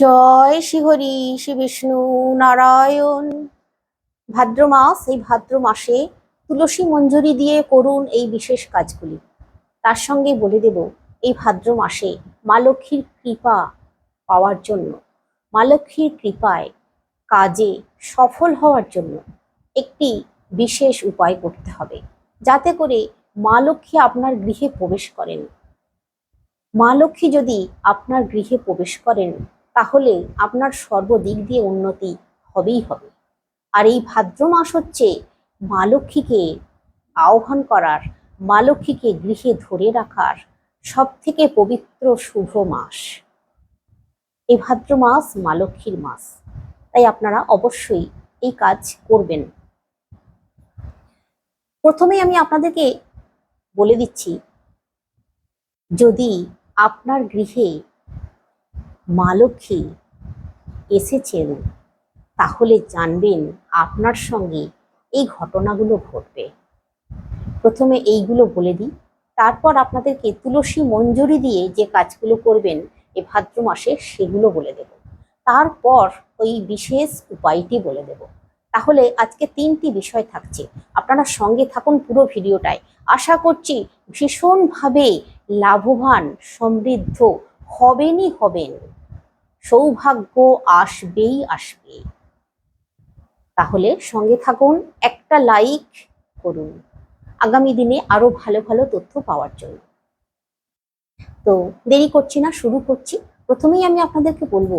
জয় শ্রীহরি শ্রী বিষ্ণু নারায়ণ। ভাদ্র মাস, এই ভাদ্র মাসে তুলসী মঞ্জুরি দিয়ে করুন এই বিশেষ কাজগুলি। তার সঙ্গে বলে দেব, এই ভাদ্র মাসে মা লক্ষ্মীর কৃপা পাওয়ার জন্য, মা লক্ষ্মীর কৃপায় কাজে সফল হওয়ার জন্য একটি বিশেষ উপায় করতে হবে। যাতে করে মা লক্ষ্মী আপনার গৃহে প্রবেশ করেন। মা লক্ষ্মী যদি আপনার গৃহে প্রবেশ করেন তাহলে আপনার সর্বদিক দিয়ে উন্নতি হবেই হবে। আর এই ভাদ্র মাস হচ্ছে মা লক্ষ্মীকে আহ্বান করার, মা লক্ষ্মীকে গৃহে ধরে রাখার সব থেকে পবিত্র শুভ মাস। এই ভাদ্র মাস মা লক্ষ্মীর মাস। তাই আপনারা অবশ্যই এই কাজ করবেন। প্রথমেই আমি আপনাদেরকে বলে দিচ্ছি, যদি আপনার গৃহে লক্ষ্মী এসেছেন তাহলে জানবেন আপনার সঙ্গে এই ঘটনাগুলো ঘটবে। প্রথমে এইগুলো বলে দিই। তারপর আপনাদেরকে তুলসী মঞ্জুরি দিয়ে যে কাজগুলো করবেন এ ভাদ্র মাসে সেগুলো বলে দেব। তারপর ওই বিশেষ উপায়টি বলে দেব। তাহলে আজকে তিনটি বিষয় থাকছে। আপনারা সঙ্গে থাকুন পুরো ভিডিওটায়। আশা করছি ভীষণভাবে লাভবান, সমৃদ্ধ হবেনই হবেন। সৌভাগ্য আসবেই আসবে। তাহলে সঙ্গে থাকুন, একটা লাইক করুন। আগামী দিনে আরও ভালো ভালো তথ্য পাওয়ার জন্য। তো দেরি করছি না, শুরু করছি। প্রথমেই আমি আপনাদেরকে বলব,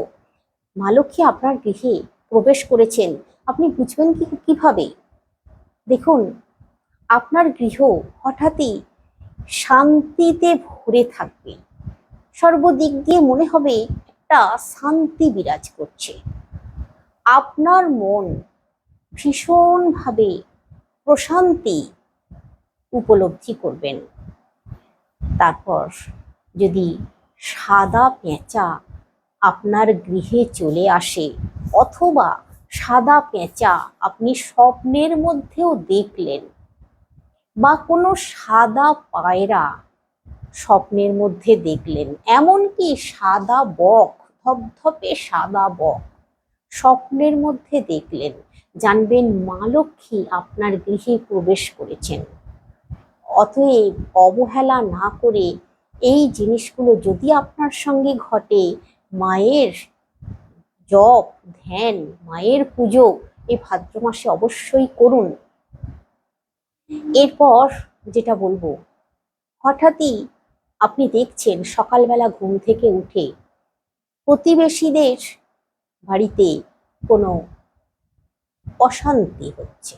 মা লক্ষ্মী আপনার গৃহে প্রবেশ করেছেন। আপনি বুঝবেন কি, কীভাবে? দেখুন, আপনার গৃহ হঠাৎই শান্তিতে ভরে থাকবে। সর্বদিক দিয়ে মনে হবে একটা শান্তি বিরাজ করছে। আপনার মন ভীষণভাবে প্রশান্তি উপলব্ধি করবেন। তারপর যদি সাদা পেঁচা আপনার গৃহে চলে আসে অথবা সাদা পেঁচা আপনি স্বপ্নের মধ্যেও দেখলেন বা কোনো সাদা পায়রা স্বপ্নের মধ্যে দেখলেন, এমনকি সাদা বক ধপধপে সাদা বক স্বপ্নের মধ্যে দেখলেন, জানবেন মা লক্ষ্মী আপনার গৃহে প্রবেশ করেছেন। অতএব অবহেলা না করে এই জিনিসগুলো যদি আপনার সঙ্গে ঘটে, মায়ের জপ, ধ্যান, মায়ের পুজো এই ভাদ্র মাসে অবশ্যই করুন। এরপর যেটা বলব, হঠাৎই আপনি দেখছেন সকালবেলা ঘুম থেকে উঠে প্রতিবেশীদের বাড়িতে কোনো অশান্তি হচ্ছে।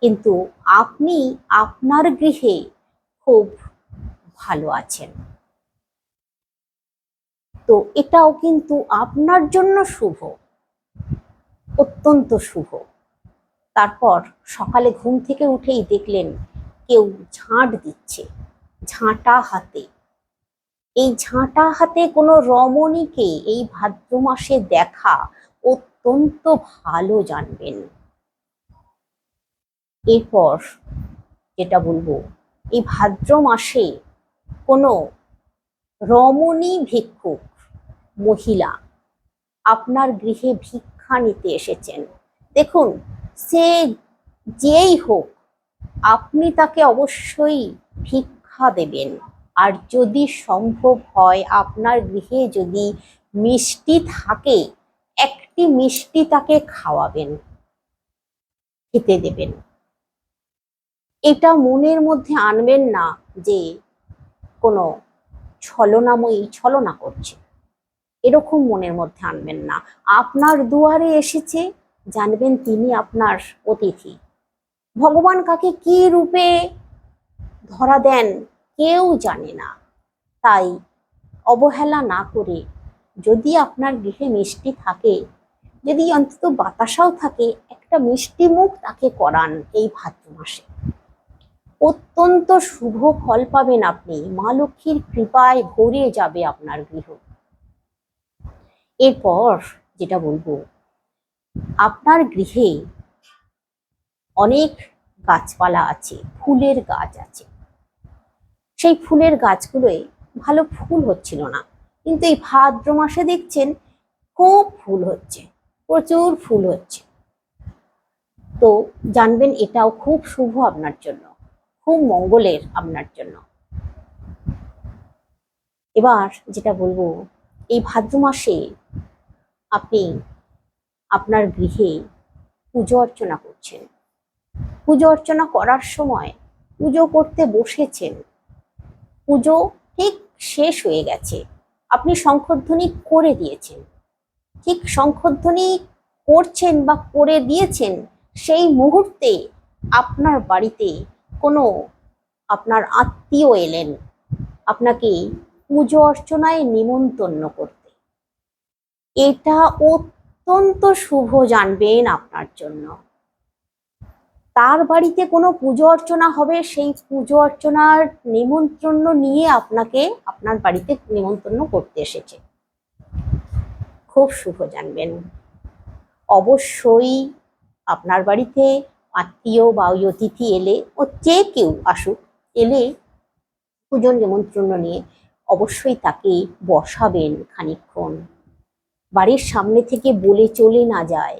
কিন্তু আপনি আপনার গৃহে খুব ভালো আছেন। তো এটাও কিন্তু আপনার জন্য শুভ, অত্যন্ত শুভ। তারপর সকালে ঘুম থেকে উঠেই দেখলেন কেউ ঝাঁট দিচ্ছে, ঝাঁটা হাতে। এই ঝাঁটা হাতে কোনো রমণীকে এই ভাদ্র মাসে দেখা অত্যন্ত ভালো জানবেন। এরপর যেটা বলব, এই ভাদ্র মাসে কোনো রমণী ভিক্ষুক, মহিলা আপনার গৃহে ভিক্ষা নিতে এসেছেন। দেখুন, সে যেই হোক, আপনি তাকে অবশ্যই ভিক্ষা দেবেন। আর যদি সম্ভব হয়, আপনার গৃহে যদি মিষ্টি থাকে, একটি মিষ্টি তাকে খাওয়াবেন, খেতে দেবেন। এটা মনের মধ্যে আনবেন না যে কোনো ছলনাময়ী ছলনা করছে। এরকম মনের মধ্যে আনবেন না। আপনার দুয়ারে এসেছে, জানবেন তিনি আপনার অতিথি। ভগবান কাকে কি রূপে ধরা দেন কেউ জানে না। তাই অবহেলা না করে যদি আপনার গৃহে মিষ্টি থাকে, যদি অন্তত বাতাসাও থাকে, একটা মিষ্টি মুখ তাকে করান এই ভাদ্র মাসে। অত্যন্ত শুভ ফল পাবেন আপনি। মা লক্ষ্মীর কৃপায় ভরে যাবে আপনার গৃহ। এরপর যেটা বলব, আপনার গৃহে অনেক গাছপালা আছে, ফুলের গাছ আছে। সেই ফুলের গাছগুলোয় ভালো ফুল হচ্ছিল না। কিন্তু এই ভাদ্র মাসে দেখছেন খুব ফুল হচ্ছে, প্রচুর ফুল হচ্ছে। তো জানবেন এটাও খুব শুভ আপনার জন্য, খুব মঙ্গলের আপনার জন্য। এবার যেটা বলব, এই ভাদ্র মাসে আপনি আপনার গৃহে পুজো অর্চনা করছেন। পুজো অর্চনা করার সময় পুজো করতে বসেছেন পুজো ঠিক শেষ হয়ে গেছে। আপনি শঙ্খধ্বনি করে দিয়েছেন। ঠিক শঙ্খধ্বনি করছেন বা করে দিয়েছেন, সেই মুহূর্তে আপনার বাড়িতে কোনো আপনার আত্মীয় এলেন। আপনাকে পুজো অর্চনায় নিমন্ত্রণ করতে। এটা অত্যন্ত শুভ জানবেন আপনার জন্য। তার বাড়িতে কোনো পুজো অর্চনা হবে, সেই পুজো অর্চনার নিমন্ত্রণ নিয়ে আপনাকে আপনার বাড়িতে নিমন্ত্রণ করতে এসেছে। খুব শুভ জানবেন। অবশ্যই আপনার বাড়িতে আত্মীয় বা ওই অতিথি এলে ও যে কেউ আসুক, এলে পুজোর নিমন্ত্রণ নিয়ে অবশ্যই তাকে বসাবেন খানিকক্ষণ। বাড়ির সামনে থেকে বলে চলে না যায়,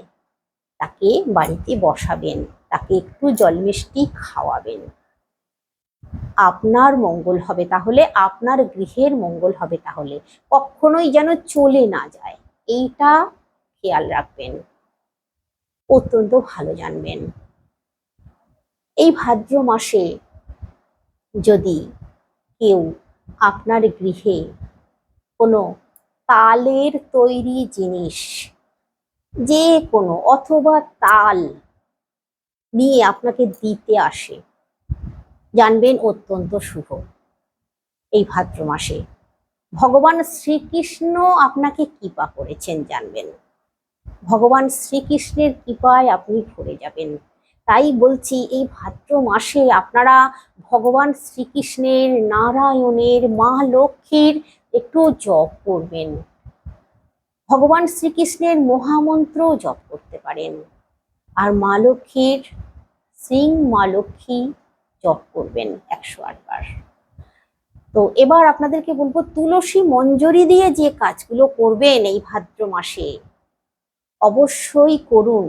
তাকে বাড়িতে বসাবেন। তাকে একটু জল মিষ্টি খাওয়াবেন। আপনার মঙ্গল হবে তাহলে, আপনার গৃহের মঙ্গল হবে তাহলে। কখনোই যেন চলে না যায়। এইটা খেয়াল রাখবেন। অত্যন্ত ভালো জানবেন। এই ভাদ্র মাসে যদি কেউ আপনার গৃহে কোনো তালের তৈরি জিনিস, যে কোনো, অথবা তাল নিয়ে আপনাকে দিতে আসে। জানবেন অত্যন্ত শুভ। এই ভাদ্র মাসে ভগবান শ্রীকৃষ্ণ আপনাকে কৃপা করেছেন জানবেন। ভগবান শ্রীকৃষ্ণের কৃপায় আপনি ভরে যাবেন। তাই বলছি, এই ভাদ্র মাসে আপনারা ভগবান শ্রীকৃষ্ণের নারায়ণের, মা লক্ষ্মীর একটু জপ করবেন। ভগবান শ্রীকৃষ্ণের মহামন্ত্র জপ করতে পারেন। আর মা লক্ষ্মীর সিং মা লক্ষ্মী জপ করবেন একশো আটবার তো এবার আপনাদেরকে বলব, তুলসী মঞ্জরি দিয়ে যে কাজগুলো করবেন এই ভাদ্র মাসে, অবশ্যই করুন।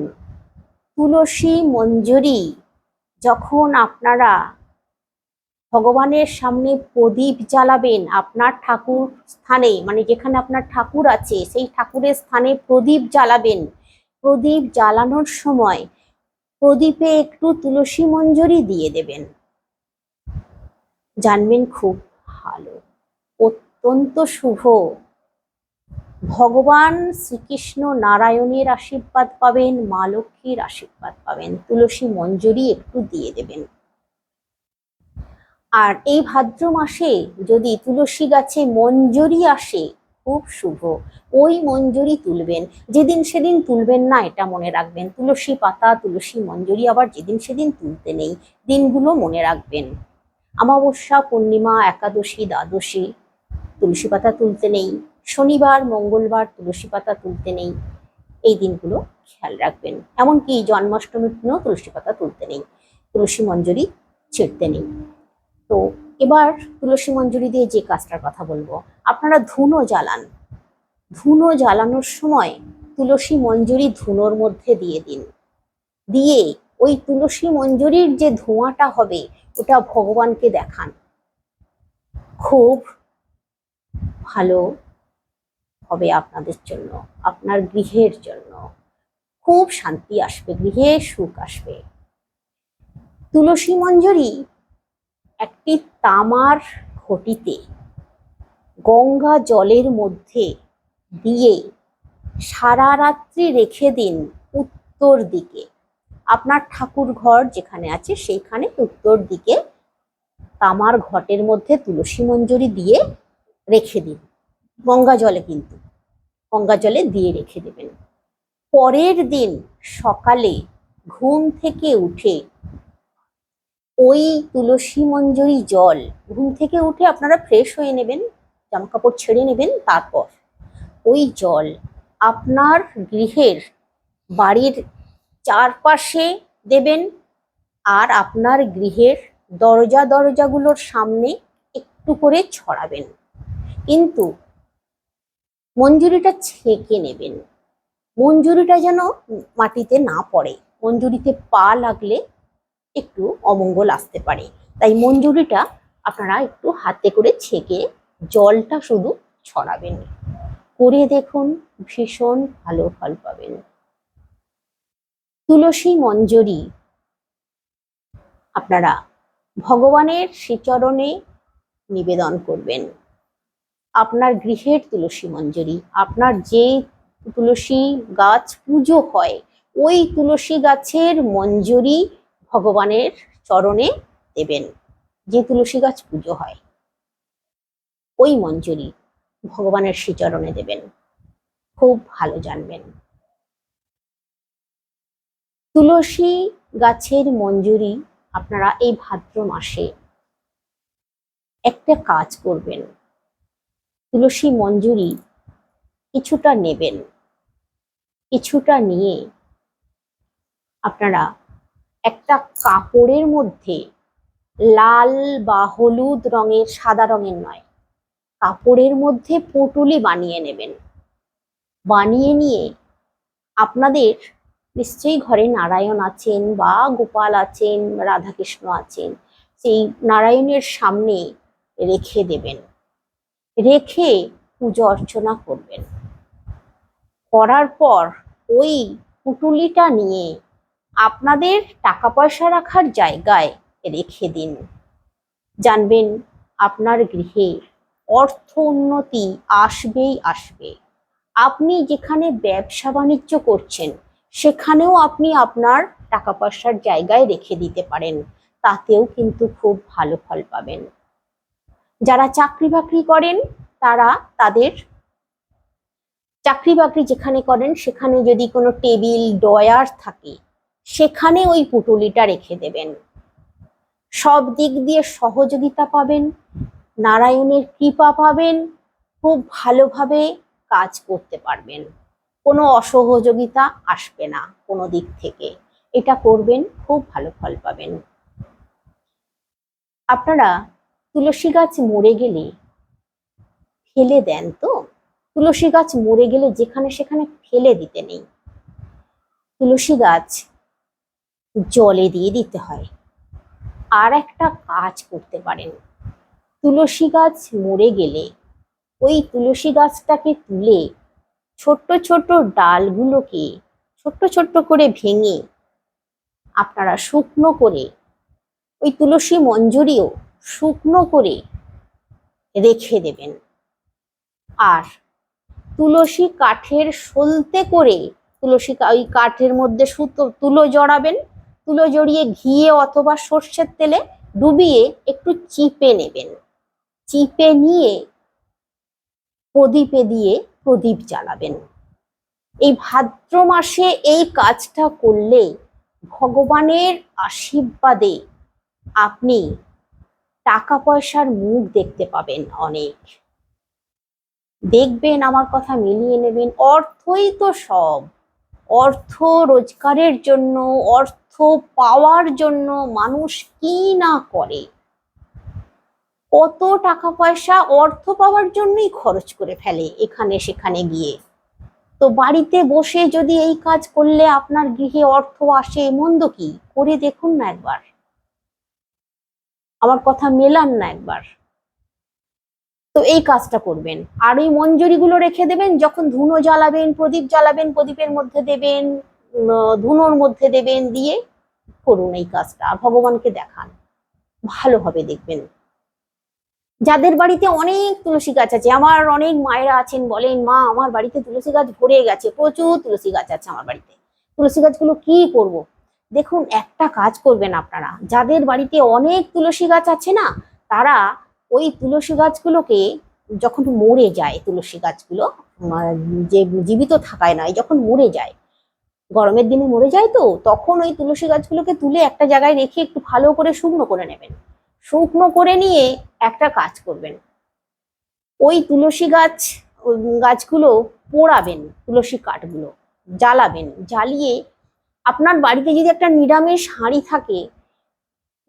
তুলসী মঞ্জরি যখন আপনারা ভগবানের সামনে প্রদীপ জ্বালাবেন আপনার ঠাকুর স্থানে মানে যেখানে আপনার ঠাকুর আছে, সেই ঠাকুরের স্থানে প্রদীপ জ্বালাবেন প্রদীপ জ্বালানোর সময় প্রদীপে একটু তুলসী মঞ্জুরি দিয়ে দেবেন। জানবেন খুব ভালো, অত্যন্ত শুভ। ভগবান শ্রীকৃষ্ণ নারায়ণের আশীর্বাদ পাবেন, মা লক্ষ্মীর আশীর্বাদ পাবেন, তুলসী মঞ্জরি একটু দিয়ে দেবেন। আর এই ভাদ্র মাসে যদি তুলসী গাছে মঞ্জুরি আসে খুব শুভ। ওই মঞ্জুরি তুলবেন। যেদিন সেদিন তুলবেন না, এটা মনে রাখবেন। তুলসী পাতা, তুলসী মঞ্জুরি আবার যেদিন সেদিন তুলতে নেই, দিনগুলো মনে রাখবেন। অমাবস্যা, পূর্ণিমা, একাদশী, দ্বাদশী, তুলসী পাতা তুলতে নেই। শনিবার, মঙ্গলবার, তুলসী পাতা তুলতে নেই। এই দিনগুলো খেয়াল রাখবেন। এমনকি জন্মাষ্টমীর দিনেও তুলসী পাতা তুলতে নেই। তুলসী মঞ্জরি ছিঁড়তে নেই। তো এবার তুলসী মঞ্জুরি দিয়ে যে কাজটার কথা বলব, আপনারা ধুনো জ্বালান। ধুনো জ্বালানোর সময় তুলসী মঞ্জুরি ধুনোর মধ্যে দিয়ে দিন। দিয়ে ওই তুলসী মঞ্জুরির যে ধোঁয়াটা হবে, ওটা ভগবানকে দেখান। খুব ভালো হবে আপনাদের জন্য, আপনার গৃহের জন্য। খুব শান্তি আসবে, গৃহে সুখ আসবে। তুলসী মঞ্জুরি একটি তামার ঘটিতে গঙ্গা জলের মধ্যে দিয়ে সারা রাত্রি রেখে দিন উত্তর দিকে। আপনার ঠাকুর ঘর যেখানে আছে, সেইখানে উত্তর দিকে তামার ঘটের মধ্যে তুলসী মঞ্জুরি দিয়ে রেখে দিন। গঙ্গা জলে কিন্তু, গঙ্গা জলে দিয়ে রেখে দেবেন। পরের দিন সকালে ঘুম থেকে উঠে ওই তুলসী মঞ্জরি জল, ঘুম থেকে উঠে আপনারা ফ্রেশ হয়ে নেবেন জামা কাপড় ছেড়ে নেবেন, তারপর ওই জল আপনার গৃহের বাড়ির চারপাশে দেবেন আর আপনার গৃহের দরজা দরজাগুলোর সামনে একটু করে ছড়াবেন। কিন্তু মঞ্জুরিটা ছেঁকে নেবেন। মঞ্জুরিটা যেন মাটিতে না পড়ে। মঞ্জুরিতে পা লাগলে একটু অমঙ্গল আসতে পারে। তাই মঞ্জুরিটা আপনারা একটু হাতে করে ছেঁকে জলটা শুধু ছড়াবেন। করে দেখুন, ভীষণ ভালো ফল পাবেন। তুলসী মঞ্জুরি। আপনারা ভগবানের শ্রীচরণে নিবেদন করবেন। আপনার গৃহের তুলসী মঞ্জুরি, আপনার যে তুলসী গাছ পুজো হয়, ওই তুলসী গাছের মঞ্জুরি ভগবানের চরণে দেবেন। যে তুলসী গাছ পুজো হয়, ওই মঞ্জুরি ভগবানের শ্রীচরণে দেবেন। খুব ভালো জানবেন। তুলসী গাছের মঞ্জুরি আপনারা এই ভাদ্র মাসে একটা কাজ করবেন। তুলসী মঞ্জুরি কিছুটা নেবেন, কিছুটা নিয়ে আপনারা একটা কাপড়ের মধ্যে লাল বা হলুদ রঙের, সাদা রঙের নয়। কাপড়ের মধ্যে পুঁটুলি বানিয়ে নেবেন। বানিয়ে নিয়ে আপনাদের নিশ্চয়ই ঘরে নারায়ণ আছেন বা গোপাল আছেন, রাধাকৃষ্ণ আছেন, সেই নারায়ণের সামনে রেখে দেবেন। রেখে পুজো অর্চনা করবেন। করার পর ওই পুটুলিটা নিয়ে আপনাদের টাকা পয়সা রাখার জায়গায় রেখে দিন। জানবেন আপনার গৃহে অর্থ উন্নতি আসবেই আসবে। আপনি যেখানে ব্যবসা বাণিজ্য করছেন, সেখানেও আপনি আপনার টাকা পয়সার জায়গায় রেখে দিতে পারেন। তাতেও কিন্তু খুব ভালো ফল পাবেন। যারা চাকরি বাকরি করেন, তারা তাদের চাকরি বাকরি যেখানে করেন, সেখানে যদি কোনো টেবিল ডয়ার থাকে সেখানে ওই পুটুলিটা রেখে দেবেন। সব দিক দিয়ে সহযোগিতা পাবেন, নারায়ণের কৃপা পাবেন, খুব ভালোভাবে কাজ করতে পারবেন। কোনো অসহযোগিতা আসবে না কোনো দিক থেকে। এটা করবেন, খুব ভালো ফল পাবেন। আপনারা তুলসী গাছ মরে গেলে ফেলে দেন তো? তুলসী গাছ মরে গেলে যেখানে সেখানে ফেলে দিতে নেই। তুলসী গাছ জলে দিয়ে দিতে হয়। আর একটা কাজ করতে পারেন। তুলসী গাছ মরে গেলে ওই তুলসী গাছটাকে তুলে ছোট্ট ছোট্ট ডালগুলোকে ছোট্ট ছোট্ট করে ভেঙে আপনারা শুকনো করে ওই তুলসী মঞ্জুরিও শুকনো করে রেখে দেবেন। আর তুলসী কাঠের সলতে করে তুলসী ওই কাঠের মধ্যে সুতো তুলো জড়াবেন। তুলো জড়িয়ে ঘিয়ে অথবা সর্ষের তেলে ডুবিয়ে একটু চিপে নেবেন। চিপে নিয়ে প্রদীপে দিয়ে প্রদীপ জ্বালাবেন। এই ভাদ্র মাসে এই কাজটা করলে ভগবানের আশীর্বাদে আপনি টাকা পয়সার মুখ দেখতে পাবেন অনেক। দেখবেন, আমার কথা মিলিয়ে নেবেন, অর্থই তো সব। অর্থ রোজগারের জন্য, অর্থ পাওয়ার জন্য মানুষ কি না করে? কত টাকা পয়সা অর্থ পাওয়ার জন্যই খরচ করে ফেলে এখানে সেখানে গিয়ে। তো বাড়িতে বসে যদি এই কাজ করলে আপনার গৃহে অর্থ আসে, মন্দ কি? করে দেখুন না একবার। আমার কথা মেলান না একবার। তো এই কাজটা করবেন। আর ওই মঞ্জুরিগুলো রেখে দেবেন, যখন ধুনো জ্বালাবেন, প্রদীপ জ্বালাবেন, প্রদীপের মধ্যে দেবেন ধুনোর মধ্যে দেবেন, দিয়ে করুন এই কাজটা। ভগবানকে দেখান। ভালোভাবে দেখবেন। যাদের বাড়িতে অনেক তুলসী গাছ আছে, আমার অনেক মায়েরা আছেন, বলেন, মা, আমার বাড়িতে তুলসী গাছ ভরে গেছে, প্রচুর তুলসী গাছ আছে আমার বাড়িতে। তুলসী গাছগুলো কি করব? দেখুন, একটা কাজ করবেন আপনারা। যাদের বাড়িতে অনেক তুলসী গাছ আছে না, তারা ওই তুলসী গাছগুলোকে যখন মরে যায়, তুলসী গাছগুলো যে জীবিত থাকায় নয়, যখন মরে যায়, গরমের দিনে মরে যায় তো, তখন ওই তুলসী গাছগুলোকে তুলে একটা জায়গায় রেখে একটু ভালো করে শুকনো করে নেবেন। শুকনো করে নিয়ে একটা কাজ করবেন। ওই তুলসী গাছ গাছগুলো পোড়াবেন, তুলসী কাঠগুলো জ্বালাবেন, জ্বালিয়ে আপনার বাড়িতে যদি একটা নিরামিষ হাঁড়ি থাকে,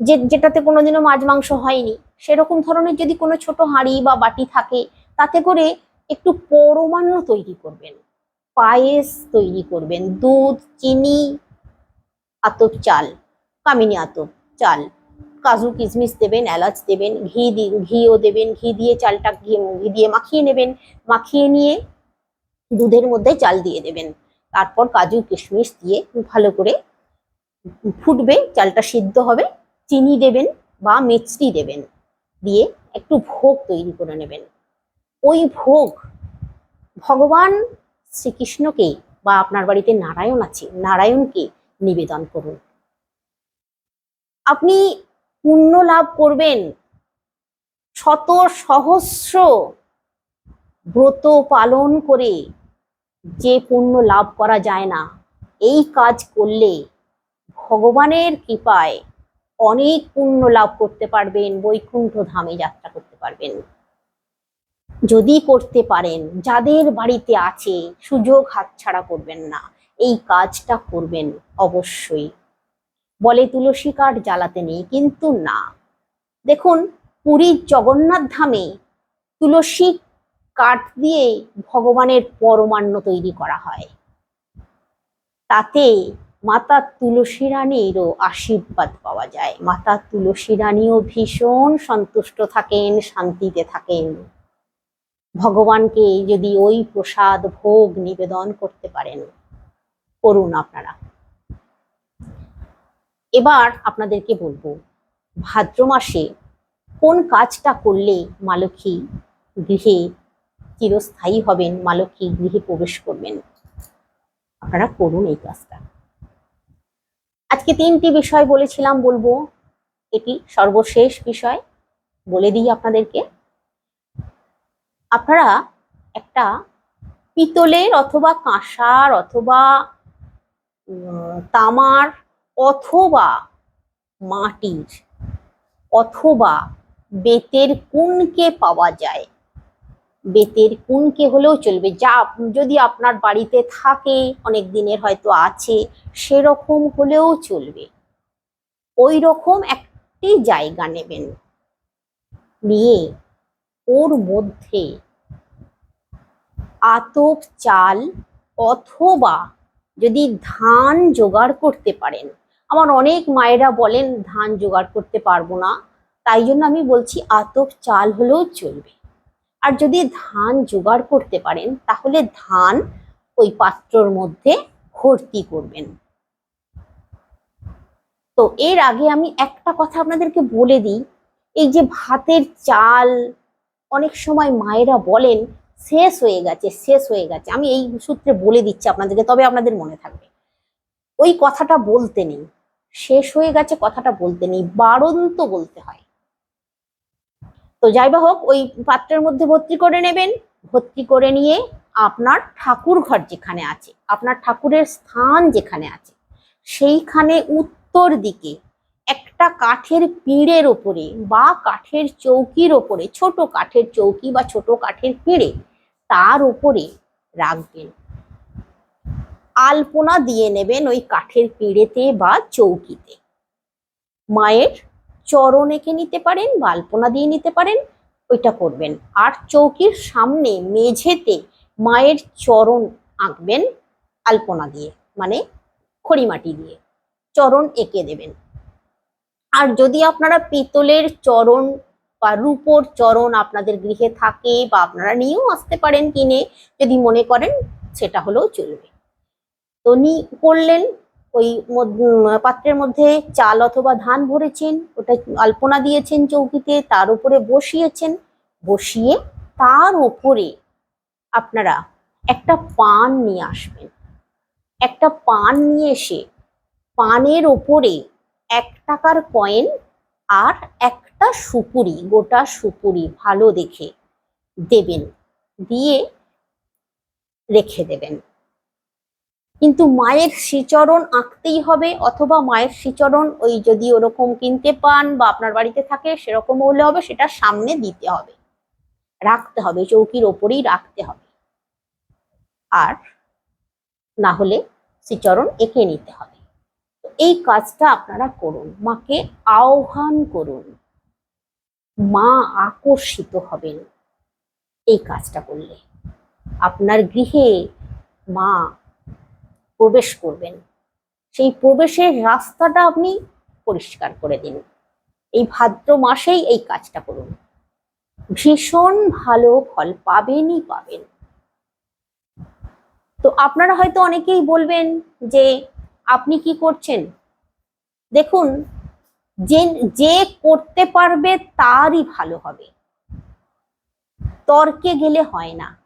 যে, যেটাতে কোনোদিনও মাছ মাংস হয়নি সেরকম ধরনের যদি কোনো ছোট হাঁড়ি বা বাটি থাকে, তাতে করে একটু পরমান্ন তৈরি করবেন। পায়েস তৈরি করবেন, দুধ, চিনি, আতপ চাল, কামিনী আতপ চাল, কাজু কিশমিশ দেবেন, এলাচ দেবেন, ঘি ঘিও দেবেন, ঘি দিয়ে চালটা ঘি ঘি দিয়ে মাখিয়ে নেবেন। মাখিয়ে নিয়ে দুধের মধ্যে চাল দিয়ে দেবেন। তারপর কাজু কিশমিশ দিয়ে ভালো করে ফুটবে, চালটা সিদ্ধ হবে। চিনি দেবেন বা মিষ্টি দেবেন। দিয়ে একটু ভোগ তৈরি করে নেবেন। ওই ভোগ ভগবান শ্রীকৃষ্ণকে বা আপনার বাড়িতে নারায়ণ আছে, নারায়ণকে নিবেদন করুন। আপনি পুণ্য লাভ করবেন। শত সহস্র ব্রত পালন করে যে পুণ্য লাভ করা যায় না, এই কাজ করলে ভগবানের কৃপায় অনেক পুণ্য লাভ করতে পারবেন, বৈকুণ্ঠ ধামে যাত্রা করতে পারবেন। যদি করতে পারেন, যাদের বাড়িতে আছে, সুযোগ হাতছাড়া করবেন না। এই কাজটা করবেন অবশ্যই। বলে তুলসী কাঠ জ্বালাতে নেই কিন্তু না। দেখুন, পুরীর জগন্নাথ ধামে তুলসী কাঠ দিয়ে ভগবানের পরমান্ন তৈরি করা হয়। তাতে মাতা তুলসী রানীরও আশীর্বাদ পাওয়া যায়। মাতা তুলসী রানীও ভীষণ সন্তুষ্ট থাকেন, শান্তিতে থাকেন। ভগবানকে যদি ওই প্রসাদ ভোগ নিবেদন করতে পারেন, করুন আপনারা। এবার আপনাদেরকে বলব, ভাদ্র মাসে কোন কাজটা করলে মা লক্ষ্মী গৃহে চিরস্থায়ী হবেন, মা লক্ষ্মী গৃহে প্রবেশ করবেন? আপনারা করুন এই কাজটা। আজকে তিনটি বিষয় বলেছিলাম, বলব। এটি সর্বশেষ বিষয়। বলে দিই আপনাদেরকে। আপনারা একটা পিতলের অথবা কাঁসার অথবা তামার অথবা মাটির অথবা বেতের কুনকে পাওয়া যায়? বেতের কুনকে হলেও চলবে। যা যদি আপনার বাড়িতে থাকে, অনেক দিনের হয়তো আছে, সেরকম হলেও চলবে। ওই রকম একটি জায়গা নেবেন। নিয়ে ওর মধ্যে আতপ চাল অথবা যদি ধান জোগাড় করতে পারেন। আমার অনেক মায়েরা বলেন, ধান জোগাড় করতে পারব না। তাই জন্য আমি বলছি, আতপ চাল হলেও চলবে। আর যদি ধান জোগাড় করতে পারেন, তাহলে ধান ওই পাত্রর মধ্যে ভর্তি করবেন। তো এর আগে আমি একটা কথা আপনাদেরকে বলে দিই, এই যে ভাতের চাল অনেক সময় মায়েরা বলেন, শেষ হয়ে গেছে, শেষ হয়ে গেছে। আমি এই সূত্রে বলে দিচ্ছি আপনাদেরকে, তবে আপনাদের মনে থাকবে। ওই কথাটা বলতে নেই, শেষ হয়ে গেছে কথাটা বলতে নেই বারন্ত বলতে হয়। তো যাই বা হোক, ওই পাত্রের মধ্যে ভর্তি করে নেবেন। ভর্তি করে নিয়ে আপনার ঠাকুর ঘর যেখানে আছে, আপনার ঠাকুরের স্থান যেখানে আছে, সেইখানে উত্তর দিকে একটা কাঠের পিঁড়ের ওপরে বা কাঠের চৌকির ওপরে, ছোট কাঠের চৌকি বা ছোট কাঠের পিঁড়ে, তার উপরে রাখবেন। আলপনা দিয়ে নেবেন ওই কাঠের পিঁড়েতে বা চৌকিতে। মায়ের চরণ এঁকে নিতে পারেন বা আলপনা দিয়ে নিতে পারেন, ওইটা করবেন। আর চৌকির সামনে মেঝেতে মায়ের চরণ আঁকবেন আলপনা দিয়ে মানে খড়িমাটি দিয়ে। চরণ এঁকে দেবেন। আর যদি আপনারা পিতলের চরণ বা রূপোর চরণ আপনাদের গৃহে থাকে বা আপনারা নিয়েও আসতে পারেন কিনে, যদি মনে করেন, সেটা হলেও চলবে। তো নি করলেন ওই পাত্রের মধ্যে চাল অথবা ধান ভরেছেন, ওটা আলপনা দিয়েছেন চৌকিতে, তার উপরে বসিয়েছেন। বসিয়ে তার উপরে আপনারা একটা পান নিয়ে আসবেন। একটা পান নিয়ে এসে পানের ওপরে এক টাকার কয়েন আর একটা সুপুরি, গোটা সুপুরি ভালো দেখে দেবেন, দিয়ে রেখে দেবেন। কিন্তু মায়ের শ্রীচরণ আঁকতেই হবে অথবা মায়ের শ্রীচরণ ওই যদি ওরকম কিনতে পান বা আপনার বাড়িতে থাকে সেরকম হলে হবে, সেটা সামনে দিতে হবে। রাখতে হবে, চৌকির ওপরেই রাখতে হবে। আর না হলে শ্রীচরণ এঁকে নিতে হবে। এই কাজটা আপনারা করুন, মাকে আহ্বান করুন। মা আকর্ষিত হবেন এই কাজটা করলে। আপনার গৃহে মা প্রবেশ করবেন। সেই প্রবেশের রাস্তাটা আপনি পরিষ্কার করে দিন। এই ভাদ্র মাসেই এই কাজটা করুন। ভীষণ ভালো ফল পাবেনই পাবেন। তো আপনারা হয়তো অনেকেই বলবেন যে, আপনি কি করছেন? দেখুন, যে যে করতে পারবে তারই ভালো হবে। তর্কে গেলে হয় না।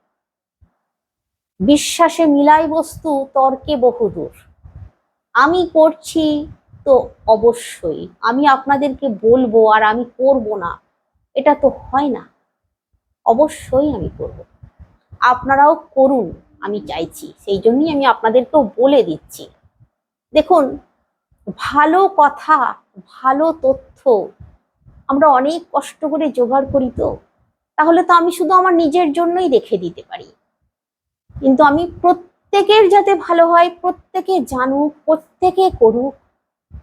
বিশ্বাসে মিলাই বস্তু তর্কে বহুদূর। আমি করছি তো অবশ্যই। আমি আপনাদেরকে বলব আর আমি করব না। এটা তো হয় না। অবশ্যই আমি করব। আপনারাও করুন, আমি চাইছি। সেই জন্যই আমি আপনাদেরকেও বলে দিচ্ছি। দেখুন, ভালো কথা, ভালো তথ্য, আমরা অনেক কষ্ট করে জোগাড় করি তো। তাহলে তো আমি শুধু আমার নিজের জন্যই রেখে দিতে পারি। কিন্তু আমি প্রত্যেকের যাতে ভালো হয়, প্রত্যেকে জানুক, প্রত্যেকে করুক,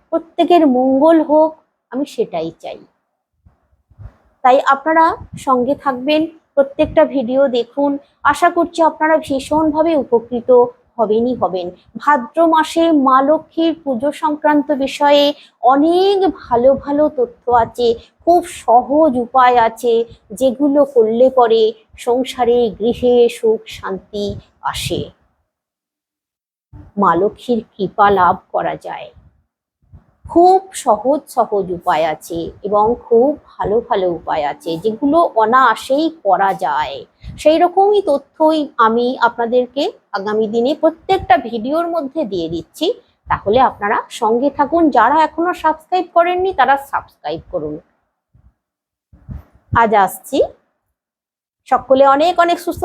প্রত্যেকের মঙ্গল হোক, আমি সেটাই চাই। তাই আপনারা সঙ্গে থাকবেন, প্রত্যেকটা ভিডিও দেখুন। আশা করছি আপনারা ভীষণভাবে উপকৃত। হবেনই হবেন। ভাদ্র মাসে মা লক্ষ্মীর পুজো সংক্রান্ত বিষয়ে অনেক ভালো ভালো তথ্য আছে, খুব সহজ উপায় আছে যেগুলো করলে পরে সংসারে গৃহে সুখ শান্তি আসে। মা লক্ষ্মীর কৃপা লাভ করা যায়। খুব সহজ সহজ উপায় আছে এবং খুব ভালো ভালো উপায় আছে যেগুলো অনায়াসেই করা যায়। সেই রকমই তথ্যই আমি আপনাদেরকে আগামী দিনে প্রত্যেকটা ভিডিওর মধ্যে দিয়ে দিচ্ছি। তাহলে আপনারা সঙ্গে থাকুন। যারা এখনও সাবস্ক্রাইব করেননি, তারা সাবস্ক্রাইব করুন। আজ আসছি। সকলে অনেক অনেক সুস্থ